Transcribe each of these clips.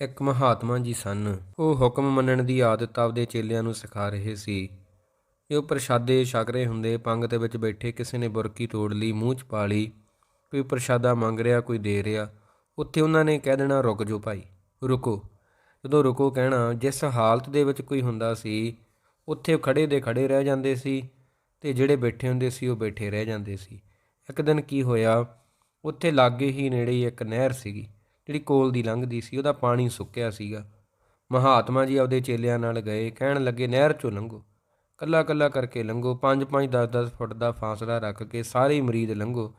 ਇੱਕ ਮਹਾਤਮਾ ਜੀ ਸਨ। ਉਹ ਹੁਕਮ ਮੰਨਣ ਦੀ ਆਦਤ ਆਪਦੇ ਚੇਲਿਆਂ ਨੂੰ ਸਿਖਾ ਰਹੇ ਸੀ। ਜੋ ਪ੍ਰਸ਼ਾਦੇ ਛਕ ਰਹੇ ਹੁੰਦੇ, ਪੰਗ ਪੰਗਤ ਵਿੱਚ ਬੈਠੇ ਕਿਸੇ ਨੇ ਬੁਰਕੀ ਤੋੜ ਲਈ, ਮੂੰਹ 'ਚ ਪਾ ਲਈ, ਕੋਈ ਪ੍ਰਸ਼ਾਦਾ ਮੰਗ ਰਿਹਾ, ਕੋਈ ਦੇ ਰਿਹਾ। ਉੱਥੇ ਉਹਨਾਂ ਨੇ ਕਹਿ ਦੇਣਾ, ਰੁਕ ਜਾਓ ਭਾਈ, ਰੁਕੋ। ਜਦੋਂ ਰੁਕੋ ਕਹਿਣਾ, ਜਿਸ ਹਾਲਤ ਦੇ ਵਿੱਚ ਕੋਈ ਹੁੰਦਾ ਸੀ, ਉੱਥੇ ਖੜੇ ਦੇ ਖੜੇ ਰਹਿ ਜਾਂਦੇ ਸੀ ਤੇ ਜਿਹੜੇ ਬੈਠੇ ਹੁੰਦੇ ਸੀ, ਉਹ ਬੈਠੇ ਰਹਿ ਜਾਂਦੇ ਸੀ। ਇੱਕ ਦਿਨ ਕੀ ਹੋਇਆ, ਉੱਥੇ ਲਾਗੇ ਹੀ ਨੇੜੇ ਇੱਕ ਨਹਿਰ ਸੀਗੀ। ਜਿਹੜੀ ਕੋਲ ਦੀ ਲੰਘਦੀ ਸੀ, ਉਹਦਾ ਪਾਣੀ ਸੁੱਕਿਆ ਸੀਗਾ। ਮਹਾਤਮਾ ਜੀ ਆਪਦੇ ਚੇਲਿਆਂ ਨਾਲ ਗਏ, ਕਹਿਣ ਲੱਗੇ, ਨਹਿਰ ਚੋਂ ਲੰਘੋ। ਕੱਲਾ ਕੱਲਾ ਕਰਕੇ ਲੰਘੋ 5 5 10 10 ਫੁੱਟ ਦਾ ਫਾਸਲਾ ਰੱਖ ਕੇ ਸਾਰੇ ਮਰੀਦ ਲੰਘੋ।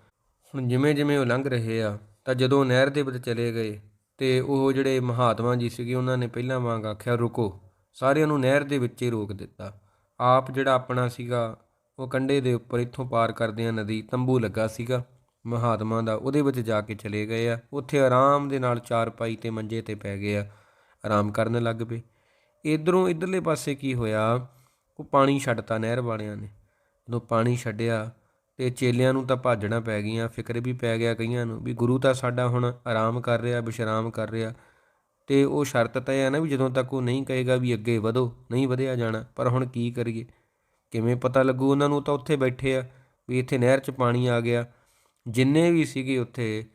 ਹੁਣ ਜਿਵੇਂ ਜਿਵੇਂ ਉਹ ਲੰਘ ਰਹੇ ਆ, ਤਾਂ ਜਦੋਂ ਨਹਿਰ ਦੇ ਵਿੱਚ ਚਲੇ ਗਏ, ਤੇ ਉਹ ਜਿਹੜੇ ਮਹਾਤਮਾ ਜੀ ਸੀਗੇ, ਉਹਨਾਂ ਨੇ ਪਹਿਲਾਂ ਵਾਂਗ ਆਖਿਆ, ਰੁਕੋ। ਸਾਰਿਆਂ ਨੂੰ ਨਹਿਰ ਦੇ ਵਿੱਚ ਹੀ ਰੋਕ ਦਿੱਤਾ। ਆਪ ਜਿਹੜਾ ਆਪਣਾ ਸੀਗਾ, ਉਹ ਕੰਢੇ ਦੇ ਉੱਪਰ ਇੱਥੋਂ ਪਾਰ ਕਰਦਿਆਂ ਨਦੀ, ਤੰਬੂ ਲੱਗਾ ਸੀਗਾ। ਮਹਾਤਮਾ ਦਾ, ਉਹਦੇ ਵਿੱਚ ਜਾ ਕੇ ਚਲੇ ਗਏ ਆ। ਉੱਥੇ ਆਰਾਮ ਦੇ ਨਾਲ ਚਾਰ ਪਾਈ ਤੇ ਮੰਜੇ ਤੇ ਪੈ ਗਏ ਆ। ਆਰਾਮ ਕਰਨ ਲੱਗ ਪਏ। ਇਧਰੋਂ ਇਧਰਲੇ ਪਾਸੇ ਕੀ ਹੋਇਆ? ਉਹ ਪਾਣੀ ਛੱਡਤਾ ਨਹਿਰ ਵਾਲਿਆਂ ਨੇ। ਜਦੋਂ ਪਾਣੀ ਛੱਡਿਆ ਤੇ ਚੇਲਿਆਂ ਨੂੰ ਤਾਂ ਭਾਜਣਾ ਪੈ ਗਈਆਂ, ਫਿਕਰ ਵੀ ਪੈ ਗਿਆ ਕਈਆਂ ਨੂੰ ਵੀ ਗੁਰੂ ਤਾਂ ਸਾਡਾ ਹੁਣ ਆਰਾਮ ਕਰ ਰਿਹਾ ਵਿਸ਼ਰਾਮ ਕਰ ਰਿਹਾ। ਤੇ ਉਹ ਸ਼ਰਤ ਤਾਂ ਇਹ ਹੈ ਨਾ ਵੀ ਜਦੋਂ ਤੱਕ ਉਹ ਨਹੀਂ ਕਹੇਗਾ ਵੀ ਅੱਗੇ ਵਧੋ, ਨਹੀਂ ਵਧਿਆ ਜਾਣਾ, ਪਰ ਹੁਣ ਕੀ ਕਰੀਏ? ਕਿਵੇਂ ਪਤਾ ਲੱਗੂ ਉਹਨਾਂ ਨੂੰ? ਤਾਂ ਉੱਥੇ ਬੈਠੇ ਆ ਵੀ ਇੱਥੇ ਨਹਿਰ 'ਚ ਪਾਣੀ ਆ ਗਿਆ। ਜਿੰਨੇ ਵੀ ਸੀਗੇ ਉੱਥੇ,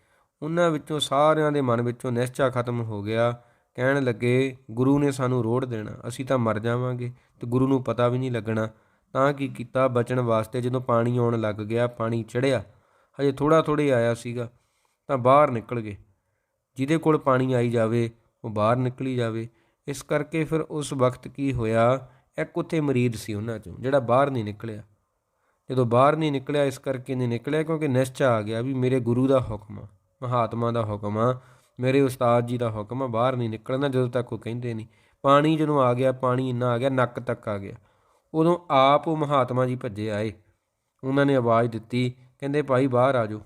ਉਹਨਾਂ ਵਿੱਚੋਂ ਸਾਰਿਆਂ ਦੇ ਮਨ ਵਿੱਚੋਂ ਨਿਸ਼ਚਾ ਖਤਮ ਹੋ ਗਿਆ। ਕਹਿਣ ਲੱਗੇ, ਗੁਰੂ ਨੇ ਸਾਨੂੰ ਰੋੜ ਦੇਣਾ, ਅਸੀਂ ਤਾਂ ਮਰ ਜਾਵਾਂਗੇ ਤੇ ਗੁਰੂ ਨੂੰ ਪਤਾ ਵੀ ਨਹੀਂ ਲੱਗਣਾ। ਤਾਂ ਕੀ ਕੀਤਾ? ਬਚਣ ਵਾਸਤੇ ਜਦੋਂ ਪਾਣੀ ਆਉਣ ਲੱਗ ਗਿਆ, ਪਾਣੀ ਚੜਿਆ ਹਜੇ ਥੋੜਾ ਥੋੜੇ ਆਇਆ ਸੀਗਾ, ਤਾਂ ਬਾਹਰ ਨਿਕਲ ਗਏ। ਜਿਹਦੇ ਕੋਲ ਪਾਣੀ ਆਈ ਜਾਵੇ, ਉਹ ਬਾਹਰ ਨਿਕਲੀ ਜਾਵੇ। ਇਸ ਕਰਕੇ ਫਿਰ ਉਸ ਵਕਤ ਕੀ ਹੋਇਆ? ਇੱਕ ਉੱਥੇ ਮਰੀਦ ਸੀ ਉਹਨਾਂ ਚੋਂ, ਜਿਹੜਾ ਬਾਹਰ ਨਹੀਂ ਨਿਕਲਿਆ। ਜਦੋਂ ਬਾਹਰ ਨਹੀਂ ਨਿਕਲਿਆ, ਇਸ ਕਰਕੇ ਨਹੀਂ ਨਿਕਲਿਆ, ਕਿਉਂਕਿ ਨਿਸ਼ਚਾ ਆ ਗਿਆ ਵੀ ਮੇਰੇ ਗੁਰੂ ਦਾ ਹੁਕਮ ਆ, ਮਹਾਤਮਾ ਦਾ ਹੁਕਮ ਆ, ਮੇਰੇ ਉਸਤਾਦ ਜੀ ਦਾ ਹੁਕਮ ਆ, ਬਾਹਰ ਨਹੀਂ ਨਿਕਲਣਾ ਜਦੋਂ ਤੱਕ ਉਹ ਕਹਿੰਦੇ ਨਹੀਂ। ਪਾਣੀ ਜਦੋਂ ਆ ਗਿਆ, ਪਾਣੀ ਇੰਨਾ ਆ ਗਿਆ, ਨੱਕ ਤੱਕ ਆ ਗਿਆ। ਉਦੋਂ ਆਪ ਉਹ ਮਹਾਤਮਾ ਜੀ ਭੱਜੇ ਆਏ। ਉਹਨਾਂ ਨੇ ਆਵਾਜ਼ ਦਿੱਤੀ, ਕਹਿੰਦੇ, ਭਾਈ, ਬਾਹਰ ਆ ਜਾਓ।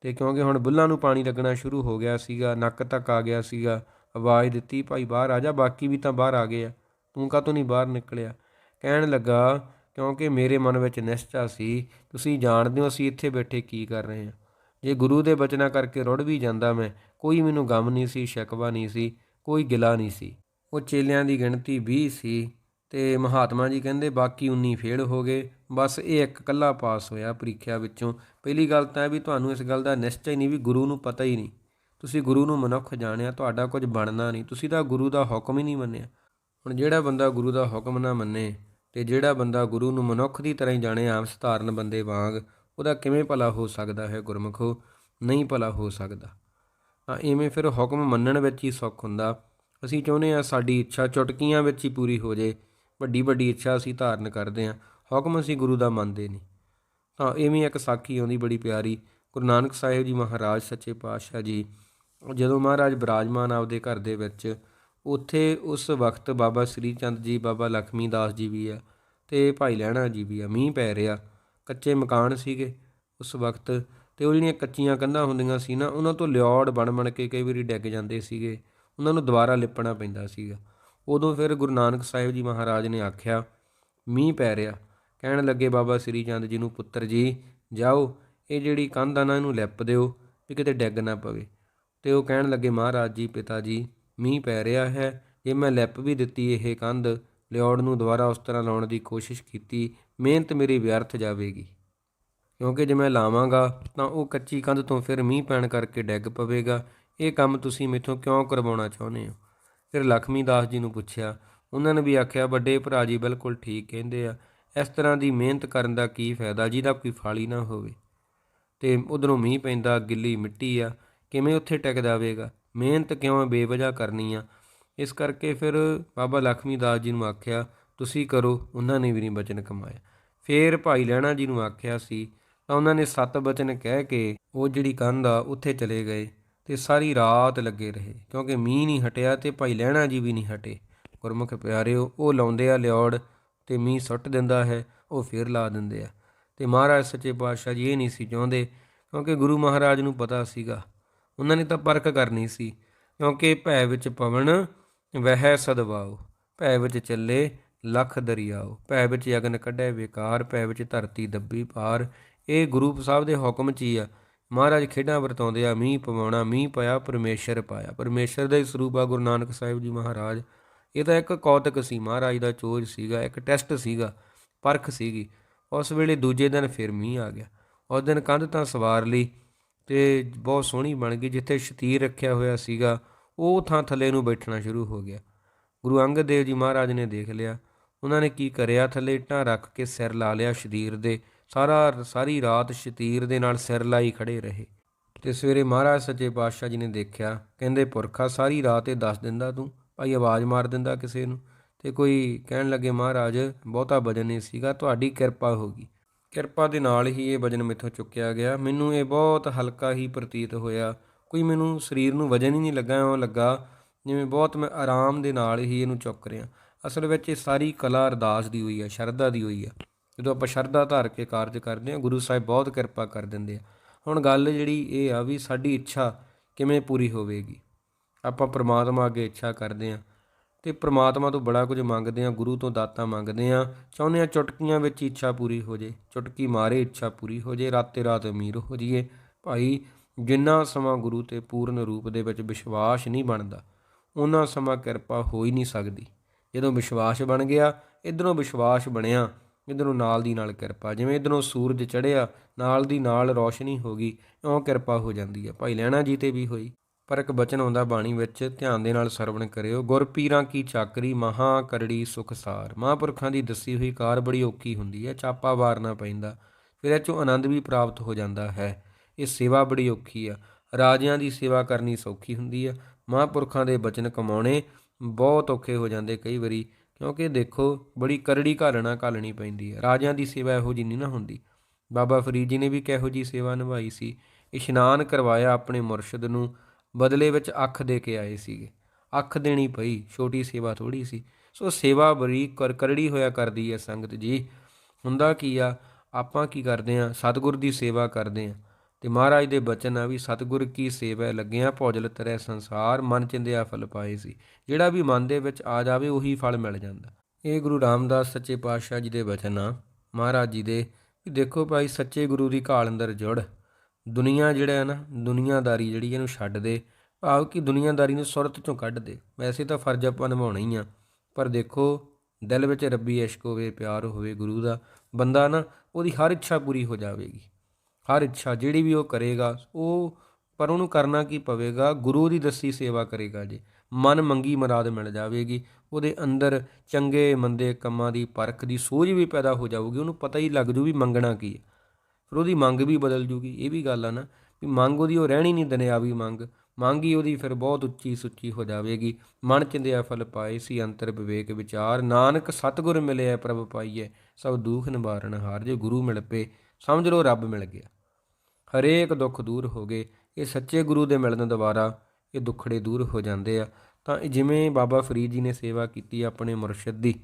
ਤੇ ਕਿਉਂਕਿ ਹੁਣ ਬੁੱਲਾਂ ਨੂੰ ਪਾਣੀ ਲੱਗਣਾ ਸ਼ੁਰੂ ਹੋ ਗਿਆ ਸੀਗਾ, ਨੱਕ ਤੱਕ ਆ ਗਿਆ ਸੀਗਾ, ਆਵਾਜ਼ ਦਿੱਤੀ, ਭਾਈ, ਬਾਹਰ ਆ ਜਾ, ਬਾਕੀ ਵੀ ਤਾਂ ਬਾਹਰ ਆ ਗਏ ਆ। ਤੂੰ ਕਾਹ ਤੋਂ ਨਹੀਂ ਬਾਹਰ ਨਿਕਲਿਆ? ਕਹਿਣ ਲੱਗਾ ਕਿਉਂਕਿ ਮੇਰੇ ਮਨ ਵਿੱਚ ਨਿਸ਼ਚਾ ਸੀ, ਤੁਸੀਂ ਜਾਣਦੇ ਹੋ ਅਸੀਂ ਇੱਥੇ ਬੈਠੇ ਕੀ ਕਰ ਰਹੇ ਹਾਂ। ਜੇ ਗੁਰੂ ਦੇ ਬਚਨਾਂ ਕਰਕੇ ਰੁੜ ਵੀ ਜਾਂਦਾ ਮੈਂ, ਕੋਈ ਮੈਨੂੰ ਗਮ ਨਹੀਂ ਸੀ, ਸ਼ਕਵਾ ਨਹੀਂ ਸੀ, ਕੋਈ ਗਿਲਾ ਨਹੀਂ ਸੀ। ਉਹ ਚੇਲਿਆਂ ਦੀ ਗਿਣਤੀ 20 ਸੀ ਤੇ ਮਹਾਤਮਾ ਜੀ ਕਹਿੰਦੇ ਬਾਕੀ 19 ਫੇਲ ਹੋ ਗਏ। ਬਸ ਇਹ ਇੱਕ ਕੱਲਾ ਪਾਸ ਹੋਇਆ ਪ੍ਰੀਖਿਆ ਵਿੱਚੋਂ। ਪਹਿਲੀ ਗੱਲ ਤਾਂ ਵੀ ਤੁਹਾਨੂੰ ਇਸ ਗੱਲ ਦਾ ਨਿਸ਼ਚੈ ਹੀ ਨਹੀਂ ਵੀ ਗੁਰੂ ਨੂੰ ਪਤਾ ਹੀ ਨਹੀਂ। ਤੁਸੀਂ ਗੁਰੂ ਨੂੰ ਮਨੁੱਖ ਜਾਣਿਆ, ਤੁਹਾਡਾ ਕੁਝ ਬਣਨਾ ਨਹੀਂ। ਤੁਸੀਂ ਤਾਂ ਗੁਰੂ ਦਾ ਹੁਕਮ ਹੀ ਨਹੀਂ ਮੰਨਿਆ। ਹੁਣ ਜਿਹੜਾ ਬੰਦਾ ਗੁਰੂ ਦਾ ਹੁਕਮ ਨਾ ਮੰਨੇ ਤੇ ਜਿਹੜਾ ਬੰਦਾ ਗੁਰੂ ਨੂੰ ਮਨੁੱਖ ਦੀ ਤਰ੍ਹਾਂ ਹੀ ਜਾਣੇ ਆਮ ਸਧਾਰਨ ਬੰਦੇ ਵਾਂਗ, ਉਹਦਾ ਕਿਵੇਂ ਭਲਾ ਹੋ ਸਕਦਾ ਹੈ ਗੁਰਮਖੋ? ਨਹੀਂ ਭਲਾ ਹੋ ਸਕਦਾ। ਤਾਂ ਐਵੇਂ ਫਿਰ ਹੁਕਮ ਮੰਨਣ ਵਿੱਚ ਹੀ ਸੁੱਖ ਹੁੰਦਾ। ਅਸੀਂ ਚਾਹੁੰਦੇ ਆ ਸਾਡੀ ਇੱਛਾ ਚੁਟਕੀਆਂ ਵਿੱਚ ਹੀ ਪੂਰੀ ਹੋ ਜੇ ਵੱਡੀ ਵੱਡੀ ਇੱਛਾ ਅਸੀਂ ਧਾਰਨ ਕਰਦੇ ਆ ਹੁਕਮ ਅਸੀਂ ਗੁਰੂ ਦਾ ਮੰਨਦੇ ਨਹੀਂ। ਤਾਂ ਐਵੇਂ ਇੱਕ ਸਾਖੀ ਆਉਂਦੀ ਬੜੀ ਪਿਆਰੀ। ਗੁਰੂ ਨਾਨਕ ਸਾਹਿਬ ਜੀ ਮਹਾਰਾਜ, ਸੱਚੇ ਪਾਤਸ਼ਾਹ ਜੀ, ਜਦੋਂ ਮਹਾਰਾਜ ਬਿਰਾਜਮਾਨ ਆਪਦੇ ਘਰ ਦੇ ਵਿੱਚ ਉੱਥੇ ਉਸ ਵਕਤ ਬਾਬਾ ਸ੍ਰੀ ਚੰਦ ਜੀ, ਬਾਬਾ ਲਖਮੀ ਦਾਸ ਜੀ ਵੀ ਆ ਤੇ ਭਾਈ ਲਹਿਣਾ ਜੀ ਵੀ ਆ, ਮੀਂਹ ਪੈ ਰਿਹਾ, ਕੱਚੇ ਮਕਾਨ ਸੀਗੇ ਉਸ ਵਕਤ ਤੇ ਉਹ ਜਿਹੜੀਆਂ ਕੱਚੀਆਂ ਕੰਧਾਂ ਹੁੰਦੀਆਂ ਸੀ ਨਾ, ਉਹਨਾਂ ਤੋਂ ਲਿਓੜ ਬਣ ਬਣ ਕੇ ਕਈ ਵਾਰੀ ਡਿੱਗ ਜਾਂਦੇ ਸੀਗੇ, ਉਹਨਾਂ ਨੂੰ ਦੁਬਾਰਾ ਲਿਪਣਾ ਪੈਂਦਾ ਸੀਗਾ। ਉਦੋਂ ਫਿਰ ਗੁਰੂ ਨਾਨਕ ਸਾਹਿਬ ਜੀ ਮਹਾਰਾਜ ਨੇ ਆਖਿਆ, ਮੀਂਹ ਪੈ ਰਿਹਾ, ਕਹਿਣ ਲੱਗੇ ਬਾਬਾ ਸ੍ਰੀ ਚੰਦ ਜੀ ਨੂੰ, ਪੁੱਤਰ ਜੀ, ਜਾਓ, ਇਹ ਜਿਹੜੀ ਕੰਧ ਆ ਨਾ, ਇਹਨੂੰ ਲਿਪ ਦਿਓ ਵੀ ਕਿਤੇ ਡਿੱਗ ਨਾ ਪਵੇ। ਤੇ ਉਹ ਕਹਿਣ ਲੱਗੇ, ਮਹਾਰਾਜ ਜੀ, ਪਿਤਾ ਜੀ ਮੀਂਹ ਪੈ ਰਿਹਾ ਹੈ। ਜੇ ਮੈਂ ਲਿਪ ਵੀ ਦਿੱਤੀ ਇਹ ਕੰਧ। ਲਿਓੜ ਨੂੰ ਦੁਬਾਰਾ ਉਸ ਤਰ੍ਹਾਂ ਲਾਉਣ ਦੀ ਕੋਸ਼ਿਸ਼ ਕੀਤੀ। ਮਿਹਨਤ ਮੇਰੀ ਵਿਅਰਥ ਜਾਵੇਗੀ। ਕਿਉਂਕਿ ਜੇ ਮੈਂ ਲਾਵਾਂਗਾ, ਤਾਂ ਉਹ ਕੱਚੀ ਕੰਧ ਤੋਂ ਫਿਰ ਮੀਂਹ ਪੈਣ ਕਰਕੇ ਡਿੱਗ ਪਵੇਗਾ। ਇਹ ਕੰਮ ਤੁਸੀਂ ਮੇਥੋਂ ਕਿਉਂ ਕਰਵਾਉਣਾ ਚਾਹੁੰਦੇ ਹੋ? ਫਿਰ ਲਖਮੀ ਦਾਸ ਜੀ ਨੂੰ ਪੁੱਛਿਆ। ਉਹਨਾਂ ਨੇ ਵੀ ਆਖਿਆ, ਵੱਡੇ ਭਰਾ ਜੀ ਬਿਲਕੁਲ ਠੀਕ ਕਹਿੰਦੇ ਆ। ਇਸ ਤਰ੍ਹਾਂ ਦੀ ਮਿਹਨਤ ਕਰਨ ਦਾ ਕੀ ਫਾਇਦਾ? ਜਿਹਦਾ ਕੋਈ ਫਾਲੀ ਨਾ ਹੋਵੇ। ਤੇ ਉਧਰੋਂ ਮੀਂਹ ਪੈਂਦਾ, ਗਿੱਲੀ ਮਿੱਟੀ ਆ। ਕਿਵੇਂ ਉੱਥੇ ਟਿਕ ਜਾਵੇਗਾ? ਮਿਹਨਤ ਕਿਉਂ ਬੇਵਜ੍ਹਾ ਕਰਨੀ ਆ। ਇਸ ਕਰਕੇ ਫਿਰ ਬਾਬਾ ਲਖਮੀ ਦਾਸ ਜੀ ਨੂੰ ਆਖਿਆ, ਤੁਸੀਂ ਕਰੋ। ਉਹਨਾਂ ਨੇ ਵੀ ਨਹੀਂ ਬਚਨ ਕਮਾਇਆ। ਫਿਰ ਭਾਈ ਲੈਣਾ ਜੀ ਨੂੰ ਆਖਿਆ ਸੀ, ਤਾਂ ਉਹਨਾਂ ਨੇ ਸੱਤ ਬਚਨ ਕਹਿ ਕੇ ਉਹ ਜਿਹੜੀ ਕੰਧ ਆ, ਉੱਥੇ ਚਲੇ ਗਏ ਤੇ ਸਾਰੀ ਰਾਤ ਲੱਗੇ ਰਹੇ। ਕਿਉਂਕਿ ਮੀਂਹ ਨਹੀਂ ਹਟਿਆ ਤੇ ਭਾਈ ਲੈਣਾ ਜੀ ਵੀ ਨਹੀਂ ਹਟੇ। ਗੁਰਮੁਖ ਪਿਆਰਿਓ, ਉਹ ਲਾਉਂਦੇ ਆ ਲਿਓੜ ਤੇ ਮੀਂਹ ਸੁੱਟ ਦਿੰਦਾ ਹੈ, ਉਹ ਫਿਰ ਲਾ ਦਿੰਦੇ ਆ। ਤੇ ਮਹਾਰਾਜ ਸੱਚੇ ਪਾਤਸ਼ਾਹ ਜੀ ਇਹ ਨਹੀਂ ਸੀ ਚਾਹੁੰਦੇ, ਕਿਉਂਕਿ ਗੁਰੂ ਮਹਾਰਾਜ ਨੂੰ ਪਤਾ ਸੀਗਾ ਉਹਨਾਂ ਨੇ ਤਾਂ ਪਰਖ ਕਰਨੀ ਸੀ, ਕਿਉਂਕਿ ਭੈ ਵਿੱਚ ਪਵਨ, ਵਹਿ ਸਦਵਾਓ ਭੈ ਵਿੱਚ ਚੱਲੇ ਲੱਖ ਦਰਿਆਓ ਭੈ ਵਿੱਚ ਯਗਨ ਕੱਢੇ ਵਿਕਾਰ, ਭੈ ਵਿੱਚ ਧਰਤੀ ਦੱਬੀ ਪਾਰ। ਇਹ ਗੁਰੂ ਸਾਹਿਬ ਦੇ ਹੁਕਮ 'ਚ ਹੀ ਆ। ਮਹਾਰਾਜ ਖੇਡਾਂ ਵਰਤਾਉਂਦੇ ਆ, ਮੀਂਹ ਪਵਾਉਣਾ, ਮੀਂਹ ਪਿਆ ਪਰਮੇਸ਼ਰ ਪਾਇਆ। ਪਰਮੇਸ਼ਰ ਦਾ ਹੀ ਸਰੂਪ ਆ ਗੁਰੂ ਨਾਨਕ ਸਾਹਿਬ ਜੀ ਮਹਾਰਾਜ। ਇਹ ਤਾਂ ਇੱਕ ਕੌਤਕ ਸੀ, ਮਹਾਰਾਜ ਦਾ ਚੋਜ ਸੀਗਾ, ਇੱਕ ਟੈਸਟ ਸੀਗਾ, ਪਰਖ ਸੀਗੀ। ਉਸ ਵੇਲੇ ਦੂਜੇ ਦਿਨ ਫਿਰ ਮੀਂਹ ਆ ਗਿਆ। ਉਸ ਦਿਨ ਕੰਧ ਤਾਂ ਸਵਾਰ ਲਈ ਤੇ ਬਹੁਤ ਸੋਹਣੀ ਬਣ ਗਈ, ਜਿੱਥੇ ਸ਼ਤੀਰ ਰੱਖਿਆ ਹੋਇਆ ਸੀਗਾ, ਉਹ ਥਾਂ ਥੱਲੇ ਨੂੰ ਬੈਠਣਾ ਸ਼ੁਰੂ ਹੋ ਗਿਆ। ਗੁਰੂ ਅੰਗਦ ਦੇਵ ਜੀ ਮਹਾਰਾਜ ਨੇ ਦੇਖ ਲਿਆ, ਉਹਨਾਂ ਨੇ ਕੀ ਕਰਿਆ? ਥੱਲੇ ਇੱਟਾਂ ਰੱਖ ਕੇ ਸਿਰ ਲਾ ਲਿਆ ਸ਼ਤੀਰ ਦੇ। ਸਾਰਾ, ਸਾਰੀ ਰਾਤ ਸ਼ਤੀਰ ਦੇ ਨਾਲ ਸਿਰ ਲਾਈ ਖੜੇ ਰਹੇ। ਤੇ ਸਵੇਰੇ ਮਹਾਰਾਜ ਸੱਚੇ ਪਾਤਸ਼ਾਹ ਜੀ ਨੇ ਦੇਖਿਆ, ਕਹਿੰਦੇ, ਪੁਰਖਾ ਸਾਰੀ ਰਾਤ ਇਹ ਦੱਸ ਦਿੰਦਾ ਤੂੰ, ਭਾਈ ਆਵਾਜ਼ ਮਾਰ ਦਿੰਦਾ ਕਿਸੇ ਨੂੰ? ਤੇ ਕੋਈ ਕਹਿਣ ਲੱਗੇ, ਮਹਾਰਾਜ, ਬਹੁਤਾ ਵਜਨ ਨਹੀਂ ਸੀਗਾ, ਤੁਹਾਡੀ ਕਿਰਪਾ ਹੋਗੀ ਕਿਰਪਾ ਦੇ ਨਾਲ ਹੀ ਇਹ ਵਜਨ ਮੇਥੋਂ ਚੁੱਕਿਆ ਗਿਆ। ਮੈਨੂੰ ਇਹ ਬਹੁਤ ਹਲਕਾ ਹੀ ਪ੍ਰਤੀਤ ਹੋਇਆ। ਕੋਈ ਮੈਨੂੰ ਸਰੀਰ ਨੂੰ ਵਜਨ ਹੀ ਨਹੀਂ ਲੱਗਾ ਐਂ ਲੱਗਾ ਜਿਵੇਂ ਬਹੁਤ ਮੈਂ ਆਰਾਮ ਦੇ ਨਾਲ ਹੀ ਇਹਨੂੰ ਚੁੱਕ ਰਿਹਾ। ਅਸਲ ਵਿੱਚ ਇਹ ਸਾਰੀ ਕਲਾ ਅਰਦਾਸ ਦੀ ਹੋਈ ਹੈ ਸ਼ਰਧਾ ਦੀ ਹੋਈ ਹੈ ਜਦੋਂ ਆਪਾਂ ਸ਼ਰਧਾ ਧਾਰ ਕੇ ਕਾਰਜ ਕਰਦੇ ਹਾਂ, ਗੁਰੂ ਸਾਹਿਬ ਬਹੁਤ ਕਿਰਪਾ ਕਰ ਦਿੰਦੇ ਆ। ਹੁਣ ਗੱਲ ਜਿਹੜੀ ਇਹ ਆ ਵੀ ਸਾਡੀ ਇੱਛਾ ਕਿਵੇਂ ਪੂਰੀ ਹੋਵੇਗੀ? ਆਪਾਂ ਪ੍ਰਮਾਤਮਾ ਅੱਗੇ ਇੱਛਾ ਕਰਦੇ ਹਾਂ। ਤੇ ਪ੍ਰਮਾਤਮਾ ਤੋਂ ਬੜਾ ਕੁਝ ਮੰਗਦੇ ਹਾਂ, ਗੁਰੂ ਤੋਂ ਦਾਤਾਂ ਮੰਗਦੇ ਹਾਂ। ਚਾਹੁੰਦੇ ਹਾਂ ਚੁਟਕੀਆਂ ਵਿੱਚ ਇੱਛਾ ਪੂਰੀ ਹੋ ਜੇ ਚੁਟਕੀ ਮਾਰੇ ਇੱਛਾ ਪੂਰੀ ਹੋ ਜੇ ਰਾਤੇ ਰਾਤ ਅਮੀਰ ਹੋ ਜਾਈਏ। ਭਾਈ, ਜਿੰਨਾ ਸਮਾਂ ਗੁਰੂ ਤੇ ਪੂਰਨ ਰੂਪ ਦੇ ਵਿੱਚ ਵਿਸ਼ਵਾਸ ਨਹੀਂ ਬਣਦਾ ਉਹਨਾਂ ਸਮਾਂ ਕਿਰਪਾ ਹੋ ਹੀ ਨਹੀਂ ਸਕਦੀ। ਜਦੋਂ ਵਿਸ਼ਵਾਸ ਬਣ ਗਿਆ, ਇਧਰੋਂ ਵਿਸ਼ਵਾਸ ਬਣਿਆ, ਇਧਰੋਂ ਨਾਲ ਦੀ ਨਾਲ ਕਿਰਪਾ, ਜਿਵੇਂ ਇਧਰੋਂ ਸੂਰਜ ਚੜ੍ਹਿਆ, ਨਾਲ ਦੀ ਨਾਲ ਰੌਸ਼ਨੀ ਹੋ ਗਈ, ਇਉਂ ਕਿਰਪਾ ਹੋ ਜਾਂਦੀ ਹੈ ਭਾਈ, ਲੈਣਾ ਜੀ ਤੇ ਵੀ ਹੋਈ। ਪਰ ਇੱਕ ਬਚਨ ਆਉਂਦਾ ਬਾਣੀ ਵਿੱਚ, ਧਿਆਨ ਦੇ ਨਾਲ ਸਰਵਣ ਕਰਿਓ। ਗੁਰ ਪੀਰਾਂ ਕੀ ਚਾਕਰੀ, ਮਹਾ ਕਰੜੀ ਸੁਖਸਾਰ ਮਹਾਂਪੁਰਖਾਂ ਦੀ ਦੱਸੀ ਹੋਈ ਕਾਰ ਬੜੀ ਔਖੀ ਹੁੰਦੀ ਹੈ, ਚਾਪਾ ਵਾਰਨਾ ਪੈਂਦਾ। ਫਿਰ ਇਹ ਚੋਂ ਆਨੰਦ ਵੀ ਪ੍ਰਾਪਤ ਹੋ ਜਾਂਦਾ ਹੈ। ਇਹ ਸੇਵਾ ਬੜੀ ਔਖੀ ਆ। ਰਾਜਿਆਂ ਦੀ ਸੇਵਾ ਕਰਨੀ ਸੌਖੀ ਹੁੰਦੀ ਆ। ਮਹਾਂਪੁਰਖਾਂ ਦੇ ਬਚਨ ਕਮਾਉਣੇ ਬਹੁਤ ਔਖੇ ਹੋ ਜਾਂਦੇ ਕਈ ਵਾਰੀ, ਕਿਉਂਕਿ ਦੇਖੋ, ਬੜੀ ਕਰੜੀ ਘਾਲਣਾ ਘਾਲਣੀ ਪੈਂਦੀ ਹੈ ਰਾਜਿਆਂ ਦੀ ਸੇਵਾ ਇਹੋ ਜਿਹੀ ਨਹੀਂ ਨਾ ਹੁੰਦੀ। ਬਾਬਾ ਫਰੀਦ ਜੀ ਨੇ ਵੀ ਕਿਹੋ ਜੀ ਸੇਵਾ ਨਿਭਾਈ ਸੀ। ਇਸ਼ਨਾਨ ਕਰਵਾਇਆ ਆਪਣੇ ਮੁਰਸ਼ਿਦ ਨੂੰ ਬਦਲੇ ਵਿੱਚ ਅੱਖ ਦੇ ਕੇ ਆਏ ਸੀਗੇ। ਅੱਖ ਦੇਣੀ ਪਈ, ਛੋਟੀ ਸੇਵਾ ਥੋੜੀ ਸੀ। ਸੋ ਸੇਵਾ ਬੜੀ ਕਰ, ਕਰੜੀ ਹੋਇਆ ਕਰਦੀ ਹੈ ਸੰਗਤ ਜੀ। ਹੁੰਦਾ ਕੀ ਆ, ਆਪਾਂ ਕੀ ਕਰਦੇ ਆ ਸਤਿਗੁਰ ਦੀ ਸੇਵਾ ਕਰਦੇ ਆ ਤੇ ਮਹਾਰਾਜ ਦੇ ਬਚਨ ਆ ਵੀ ਸਤਿਗੁਰ ਕੀ ਸੇਵਾ ਲੱਗਿਆ, ਭੌਜਲ ਤਰੈ ਸੰਸਾਰ, ਮਨ ਚਿੰਦਿਆ ਫਲ ਪਾਏ ਸੀ। ਜਿਹੜਾ ਵੀ ਮਨ ਦੇ ਵਿੱਚ ਆ ਜਾਵੇ, ਉਹੀ ਫਲ ਮਿਲ ਜਾਂਦਾ। ਇਹ ਗੁਰੂ ਰਾਮਦਾਸ ਸੱਚੇ ਪਾਤਸ਼ਾਹ ਜੀ ਦੇ ਬਚਨ ਆ। ਮਹਾਰਾਜ ਜੀ ਦੇ ਵੀ ਦੇਖੋ ਭਾਈ, ਸੱਚੇ ਗੁਰੂ ਦੀ ਘਾਲ ਅੰਦਰ ਜੁੜ ਦੁਨੀਆ ਜਿਹੜਾ ਹੈ ਨਾ, ਦੁਨੀਆਦਾਰੀ ਜਿਹੜੀ ਇਹਨੂੰ ਛੱਡ ਦੇ। ਭਾਵ ਕਿ ਦੁਨੀਆਦਾਰੀ ਨੂੰ ਸੁਰਤ ਚੋਂ ਕੱਢ ਦੇ। ਵੈਸੇ ਤਾਂ ਫਰਜ਼ ਆਪਾਂ ਨਿਭਾਉਣਾ ਹੀ ਆ। ਪਰ ਦੇਖੋ, ਦਿਲ ਵਿੱਚ ਰੱਬੀ ਇਸ਼ਕ ਹੋਵੇ, ਪਿਆਰ ਹੋਵੇ ਗੁਰੂ ਦਾ, ਬੰਦਾ ਨਾ ਉਹਦੀ ਹਰ ਇੱਛਾ ਪੂਰੀ ਹੋ ਜਾਵੇਗੀ। ਹਰ ਇੱਛਾ ਜਿਹੜੀ ਵੀ ਉਹ ਕਰੇਗਾ, ਉਹ ਪਰ ਉਹਨੂੰ ਕਰਨਾ ਕੀ ਪਵੇਗਾ? ਗੁਰੂ ਦੀ ਦੱਸੀ ਸੇਵਾ ਕਰੇਗਾ ਜੀ। ਮਨ ਮੰਗੀ ਮਰਾਦ ਮਿਲ ਜਾਵੇਗੀ। ਉਹਦੇ ਅੰਦਰ ਚੰਗੇ ਮੰਦੇ ਕੰਮਾਂ ਦੀ ਪਰਖ ਦੀ ਸੋਝ ਵੀ ਪੈਦਾ ਹੋ ਜਾਊਗੀ। ਉਹਨੂੰ ਪਤਾ ਹੀ ਲੱਗ ਜੂ ਵੀ ਮੰਗਣਾ ਕੀ ਹੈ। ਫਿਰ ਉਹਦੀ ਮੰਗ ਵੀ ਬਦਲ ਜੂਗੀ, ਇਹ ਵੀ ਗੱਲ ਆ ਨਾ, ਵੀ ਮੰਗ ਉਹਦੀ ਉਹ ਰਹਿਣੀ ਨਹੀਂ, ਦੁਨਿਆਵੀ ਮੰਗ। ਮੰਗ ਹੀ ਉਹਦੀ ਫਿਰ ਬਹੁਤ ਉੱਚੀ ਸੁੱਚੀ ਹੋ ਜਾਵੇਗੀ। ਮਨ ਚਿੰਦਿਆ ਫਲ ਪਾਏ ਸੀ, ਅੰਤਰ ਵਿਵੇਕ ਵਿਚਾਰ। ਨਾਨਕ ਸਤਿਗੁਰ ਮਿਲਿਆ ਪ੍ਰਭ ਪਾਈਐ। ਸਭ ਦੁਖ ਨਿਵਾਰਨ ਹਾਰ। ਜੇ ਗੁਰੂ ਮਿਲ ਪਏ, ਸਮਝ ਲਓ ਰੱਬ ਮਿਲ ਗਿਆ। ਹਰੇਕ ਦੁੱਖ ਦੂਰ ਹੋ ਗਏ। ਇਹ ਸੱਚੇ ਗੁਰੂ ਦੇ ਮਿਲਣ ਦੁਆਰਾ ਇਹ ਦੁੱਖੜੇ ਦੂਰ ਹੋ ਜਾਂਦੇ ਆ। ਤਾਂ ਇਹ ਜਿਵੇਂ ਬਾਬਾ ਫਰੀਦ ਜੀ ਨੇ ਸੇਵਾ ਕੀਤੀ ਆਪਣੇ ਮੁਰਸ਼ਿਦ ਦੀ,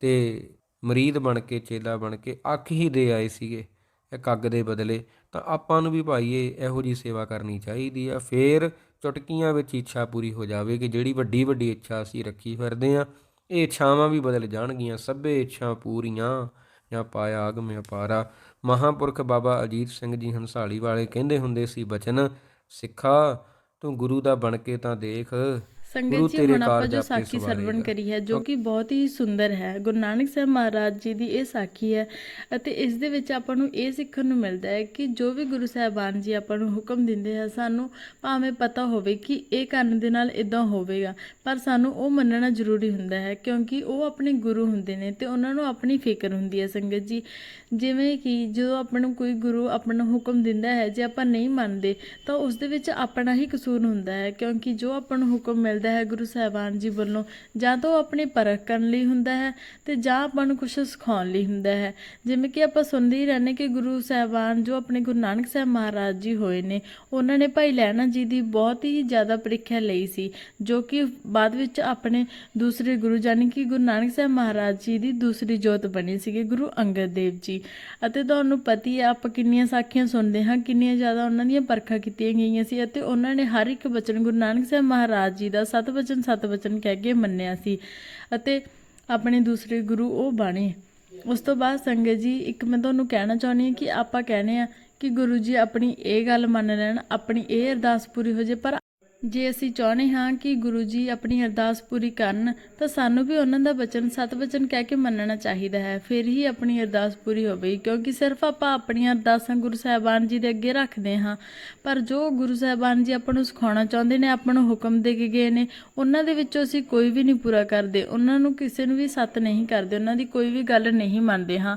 ਤੇ ਮਰੀਦ ਬਣ ਕੇ, ਚੇਲਾ ਬਣ ਕੇ, ਅੱਖ ਹੀ ਦੇ ਆਏ ਸੀਗੇ। ਇੱਕ ਅੱਗ ਦੇ ਬਦਲੇ ਤਾਂ ਆਪਾਂ ਨੂੰ ਵੀ ਭਾਈ ਇਹੋ ਜੀ ਸੇਵਾ ਕਰਨੀ ਚਾਹੀਦੀ ਆ। ਫੇਰ ਚੁਟਕੀਆਂ ਵਿੱਚ ਇੱਛਾ ਪੂਰੀ ਹੋ ਜਾਵੇ ਕਿ ਜਿਹੜੀ ਵੱਡੀ ਵੱਡੀ ਇੱਛਾ ਅਸੀਂ ਰੱਖੀ ਫਿਰਦੇ ਆ, ਇਹ ਇੱਛਾਵਾਂ ਵੀ ਬਦਲ ਜਾਣਗੀਆਂ। ਸਭੇ ਇੱਛਾ ਪੂਰੀਆਂ, ਜਾਂ ਪਾਇਆ ਆਗਮ ਅਪਾਰਾ ਮਹਾਪੁਰਖ ਬਾਬਾ ਅਜੀਤ ਸਿੰਘ ਜੀ ਹੰਸਾਲੀ ਵਾਲੇ ਕਹਿੰਦੇ ਹੁੰਦੇ ਸੀ, ਬਚਨ ਸਿੱਖਾ, ਤੂੰ ਗੁਰੂ ਦਾ ਬਣ ਕੇ ਤਾਂ ਦੇਖ। ਸੰਗਤ ਜੀ ਹੁਣ ਆਪਾਂ ਜੋ ਸਾਖੀ ਸਰਵਣ। ਕਰੀ ਹੈ ਜੋ ਕਿ ਬਹੁਤ ਹੀ ਸੁੰਦਰ ਹੈ ਗੁਰੂ ਨਾਨਕ ਸਾਹਿਬ ਮਹਾਰਾਜ ਜੀ ਦੀ ਇਹ ਸਾਖੀ ਹੈ ਅਤੇ ਇਸ ਦੇ ਵਿੱਚ ਆਪਾਂ ਨੂੰ ਇਹ ਸਿੱਖਣ ਨੂੰ ਮਿਲਦਾ ਹੈ ਕਿ ਜੋ ਵੀ ਗੁਰੂ ਸਾਹਿਬਾਨ ਜੀ ਆਪਾਂ ਨੂੰ ਹੁਕਮ ਦਿੰਦੇ ਆ ਸਾਨੂੰ ਭਾਵੇਂ ਪਤਾ ਹੋਵੇ ਕਿ ਇਹ ਕਰਨ ਦੇ ਨਾਲ ਇਦਾਂ ਹੋਵੇਗਾ ਪਰ ਸਾਨੂੰ ਉਹ ਮੰਨਣਾ ਜ਼ਰੂਰੀ ਹੁੰਦਾ ਹੈ ਕਿਉਂਕਿ ਉਹ ਆਪਣੇ ਗੁਰੂ ਹੁੰਦੇ ਨੇ ਤੇ ਉਹਨਾਂ ਨੂੰ ਆਪਣੀ ਫਿਕਰ ਹੁੰਦੀ ਹੈ ਸੰਗਤ ਜੀ ਜਿਵੇਂ ਕਿ ਜਦੋਂ ਆਪਾਂ ਨੂੰ ਕੋਈ ਗੁਰੂ ਆਪਣਾ ਹੁਕਮ ਦਿੰਦਾ ਹੈ ਜੇ ਆਪਾਂ ਨਹੀਂ ਮੰਨਦੇ ਤਾਂ ਉਸ ਦੇ ਵਿੱਚ ਆਪਣਾ ਹੀ ਕਸੂਰ ਹੁੰਦਾ ਹੈ ਕਿਉਂਕਿ ਜੋ ਆਪਾਂ ਨੂੰ ਹੁਕਮ ਮਿਲਦਾ ਹੈ ਗੁਰੂ ਸਾਹਿਬਾਨ ਜੀ ਵੱਲੋਂ, ਜਾਂ ਤਾਂ ਉਹ ਆਪਣੀ ਪਰਖ ਕਰਨ ਲਈ ਹੁੰਦਾ ਹੈ ਤੇ ਜਾਂ ਆਪਾਂ ਨੂੰ ਕੁਝ ਸਿਖਾਉਣ ਲਈ ਹੁੰਦਾ ਹੈ। ਜਿਵੇਂ ਕਿ ਆਪਾਂ ਸੁਣਦੇ ਹੀ ਰਹਿੰਦੇ ਕਿ ਗੁਰੂ ਸਾਹਿਬਾਨ ਜੋ ਆਪਣੇ ਗੁਰੂ ਨਾਨਕ ਸਾਹਿਬ ਮਹਾਰਾਜ ਜੀ ਹੋਏ ਨੇ, ਉਹਨਾਂ ਨੇ ਭਾਈ ਲਹਿਣਾ ਜੀ ਦੀ ਬਹੁਤ ਹੀ ਜ਼ਿਆਦਾ ਪ੍ਰੀਖਿਆ ਲਈ ਸੀ, ਜੋ ਕਿ ਬਾਅਦ ਵਿੱਚ ਆਪਣੇ ਦੂਸਰੇ ਗੁਰੂ ਜਾਨੀ ਕਿ ਗੁਰੂ ਨਾਨਕ ਸਾਹਿਬ ਮਹਾਰਾਜ ਜੀ ਦੀ ਦੂਸਰੀ ਜੋਤ ਬਣੀ ਸੀਗੇ, ਗੁਰੂ ਅੰਗਦ ਦੇਵ ਜੀ। ਅਤੇ ਤੁਹਾਨੂੰ ਪਤੀ ਹੈ, ਆਪਾਂ ਕਿੰਨੀਆਂ ਸਾਖੀਆਂ ਸੁਣਦੇ ਹਾਂ, ਕਿੰਨੀਆਂ ਜ਼ਿਆਦਾ ਉਹਨਾਂ ਦੀਆਂ ਪਰਖਾਂ ਕੀਤੀਆਂ ਗਈਆਂ ਸੀ, ਅਤੇ ਉਹਨਾਂ ਨੇ ਹਰ ਇੱਕ ਬਚਨ ਗੁਰੂ ਨਾਨਕ ਸਾਹਿਬ ਮਹਾਰਾਜ ਜੀ ਦਾ ਸਤ ਬਚਨ ਸਤ ਬਚਨ ਕਹਿ ਕੇ ਮੰਨਿਆ ਸੀ ਅਤੇ ਆਪਣੇ ਦੂਸਰੇ ਗੁਰੂ ਉਹ ਬਣੇ। ਉਸ ਤੋਂ ਬਾਅਦ ਸੰਗਤ ਜੀ, ਇੱਕ ਮੈਂ ਤੁਹਾਨੂੰ ਕਹਿਣਾ ਚਾਹੁੰਦੀ ਹਾਂ ਕਿ ਆਪਾਂ ਕਹਿੰਦੇ ਆ ਕਿ ਗੁਰੂ ਜੀ ਆਪਣੀ ਇਹ ਗੱਲ ਮੰਨ ਲੈਣ, ਆਪਣੀ ਇਹ ਅਰਦਾਸ ਪੂਰੀ ਹੋ ਜੇ, ਪਰ ਜੇ ਅਸੀਂ ਚਾਹੁੰਦੇ ਹਾਂ ਕਿ ਗੁਰੂ ਜੀ ਆਪਣੀ ਅਰਦਾਸ ਪੂਰੀ ਕਰਨ, ਤਾਂ ਸਾਨੂੰ ਵੀ ਉਹਨਾਂ ਦਾ ਬਚਨ, ਸਤ ਬਚਨ ਕਹਿ ਕੇ ਮੰਨਣਾ ਚਾਹੀਦਾ ਹੈ। ਫਿਰ ਹੀ ਆਪਣੀ ਅਰਦਾਸ ਪੂਰੀ ਹੋਵੇਗੀ ਕਿਉਂਕਿ ਸਿਰਫ ਆਪਾਂ ਆਪਣੀਆਂ ਅਰਦਾਸਾਂ ਗੁਰੂ ਸਾਹਿਬਾਨ ਜੀ ਦੇ ਅੱਗੇ ਰੱਖਦੇ ਹਾਂ। ਪਰ ਜੋ ਗੁਰੂ ਸਾਹਿਬਾਨ ਜੀ ਆਪਾਂ ਨੂੰ ਸਿਖਾਉਣਾ ਚਾਹੁੰਦੇ ਨੇ, ਆਪਾਂ ਨੂੰ ਹੁਕਮ ਦੇ ਕੇ ਗਏ ਨੇ, ਉਹਨਾਂ ਦੇ ਵਿੱਚੋਂ ਅਸੀਂ ਕੋਈ ਵੀ ਨਹੀਂ ਪੂਰਾ ਕਰਦੇ। ਉਹਨਾਂ ਨੂੰ ਕਿਸੇ ਨੂੰ ਵੀ ਸਤ ਨਹੀਂ ਕਰਦੇ, ਉਹਨਾਂ ਦੀ ਕੋਈ ਵੀ ਗੱਲ ਨਹੀਂ ਮੰਨਦੇ ਹਾਂ।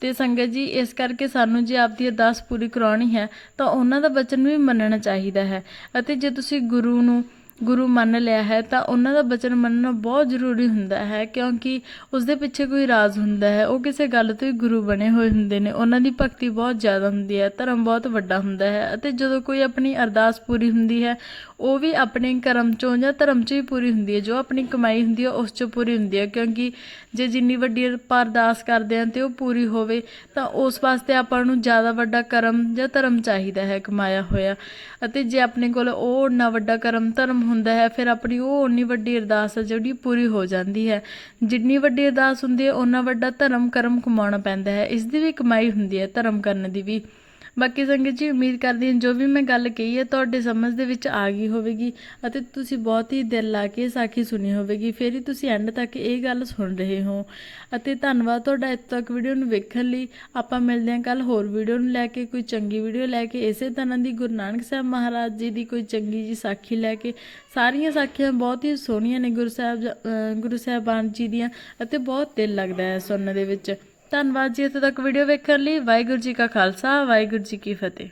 ਤੇ ਸੰਗਤ ਜੀ, ਇਸ ਕਰਕੇ ਸਾਨੂੰ ਜੇ ਆਪਦੀ ਅਰਦਾਸ ਪੂਰੀ ਕਰਾਉਣੀ ਹੈ, ਤਾਂ ਉਹਨਾਂ ਦਾ ਬਚਨ ਵੀ ਮੰਨਣਾ ਚਾਹੀਦਾ ਹੈ। ਅਤੇ ਜੇ ਤੁਸੀਂ ਗੁਰੂ ਨੂੰ ਗੁਰੂ ਮੰਨ ਲਿਆ ਹੈ, ਤਾਂ ਉਹਨਾਂ ਦਾ ਬਚਨ ਮੰਨਣਾ ਬਹੁਤ ਜ਼ਰੂਰੀ ਹੁੰਦਾ ਹੈ, ਕਿਉਂਕਿ ਉਸ ਦੇ ਪਿੱਛੇ ਕੋਈ ਰਾਜ਼ ਹੁੰਦਾ ਹੈ, ਉਹ ਕਿਸੇ ਗੱਲ ਤੋਂ ਹੀ ਗੁਰੂ ਬਣੇ ਹੋਏ ਹੁੰਦੇ ਨੇ। ਉਹਨਾਂ ਦੀ ਭਗਤੀ ਬਹੁਤ ਜ਼ਿਆਦਾ ਹੁੰਦੀ ਹੈ, ਧਰਮ ਬਹੁਤ ਵੱਡਾ ਹੁੰਦਾ ਹੈ ਅਤੇ ਜਦੋਂ ਕੋਈ ਆਪਣੀ ਅਰਦਾਸ ਪੂਰੀ ਹੁੰਦੀ ਹੈ, ਉਹ ਵੀ ਆਪਣੇ ਕਰਮ ਚੋਂ ਜਾਂ ਧਰਮ ਚੋਂ ਹੀ ਪੂਰੀ ਹੁੰਦੀ ਹੈ। ਜੋ ਆਪਣੀ ਕਮਾਈ ਹੁੰਦੀ ਹੈ, ਉਸ ਚੋਂ ਪੂਰੀ ਹੁੰਦੀ ਹੈ, ਕਿਉਂਕਿ ਜੇ ਜਿੰਨੀ ਵੱਡੀ ਆਪਾਂ ਅਰਦਾਸ ਕਰਦੇ ਹਾਂ ਤੇ ਉਹ ਪੂਰੀ ਹੋਵੇ, ਤਾਂ ਉਸ ਵਾਸਤੇ ਆਪਾਂ ਨੂੰ ਜ਼ਿਆਦਾ ਵੱਡਾ ਕਰਮ ਜਾਂ ਧਰਮ ਚਾਹੀਦਾ ਹੈ, ਕਮਾਇਆ ਹੋਇਆ। ਅਤੇ ਜੇ ਆਪਣੇ ਕੋਲ ਉਹ ਓਨਾ ਵੱਡਾ ਕਰਮ ਧਰਮ ਹੁੰਦਾ ਹੈ, ਫਿਰ ਆਪਣੀ ਉਹ ਓਨੀ ਵੱਡੀ ਅਰਦਾਸ ਹੈ ਜਿਹੜੀ ਪੂਰੀ ਹੋ ਜਾਂਦੀ ਹੈ। ਜਿੰਨੀ ਵੱਡੀ ਅਰਦਾਸ ਹੁੰਦੀ ਹੈ, ਓਨਾ ਵੱਡਾ ਧਰਮ ਕਰਮ ਕਮਾਉਣਾ ਪੈਂਦਾ ਹੈ। ਇਸ ਦੀ ਵੀ ਕਮਾਈ ਹੁੰਦੀ ਹੈ ਧਰਮ ਕਰਨ ਦੀ ਵੀ। ਬਾਕੀ ਸੰਗਤ ਜੀ, ਉਮੀਦ ਕਰਦੀ ਹਾਂ ਜੋ ਵੀ ਮੈਂ ਗੱਲ ਕਹੀ ਹੈ, ਤੁਹਾਡੇ ਸਮਝ ਦੇ ਵਿੱਚ ਆ ਗਈ ਹੋਵੇਗੀ ਅਤੇ ਤੁਸੀਂ ਬਹੁਤ ਹੀ ਦਿਲ ਲਾ ਕੇ ਸਾਖੀ ਸੁਣੀ ਹੋਵੇਗੀ। ਫਿਰ ਹੀ ਤੁਸੀਂ ਐਂਡ ਤੱਕ ਇਹ ਗੱਲ ਸੁਣ ਰਹੇ ਹੋ। ਅਤੇ ਧੰਨਵਾਦ ਤੁਹਾਡਾ ਇੱਥੇ ਤੱਕ ਵੀਡੀਓ ਨੂੰ ਵੇਖਣ ਲਈ। ਆਪਾਂ ਮਿਲਦੇ ਹਾਂ ਕੱਲ ਹੋਰ ਵੀਡੀਓ ਨੂੰ ਲੈ ਕੇ, ਕੋਈ ਚੰਗੀ ਵੀਡੀਓ ਲੈ ਕੇ। ਇਸੇ ਤਰ੍ਹਾਂ ਦੀ ਗੁਰੂ ਨਾਨਕ ਸਾਹਿਬ ਮਹਾਰਾਜ ਜੀ ਦੀ ਕੋਈ ਚੰਗੀ ਜੀ ਸਾਖੀ ਲੈ ਕੇ। ਸਾਰੀਆਂ ਸਾਖੀਆਂ ਬਹੁਤ ਹੀ ਸੋਹਣੀਆਂ ਨੇ ਗੁਰੂ ਸਾਹਿਬ ਗੁਰੂ ਸਾਹਿਬਾਨ ਜੀ ਦੀਆਂ ਅਤੇ ਬਹੁਤ ਦਿਲ ਲੱਗਦਾ ਹੈ ਸੁਣਨ ਦੇ ਵਿੱਚ। ਧੰਨਵਾਦ ਜੀ ਇੱਥੇ ਤੱਕ ਵੀਡੀਓ ਵੇਖਣ ਲਈ। ਵਾਹਿਗੁਰੂ ਜੀ ਕਾ ਖਾਲਸਾ, ਵਾਹਿਗੁਰੂ ਜੀ ਕੀ ਫਤਿਹ।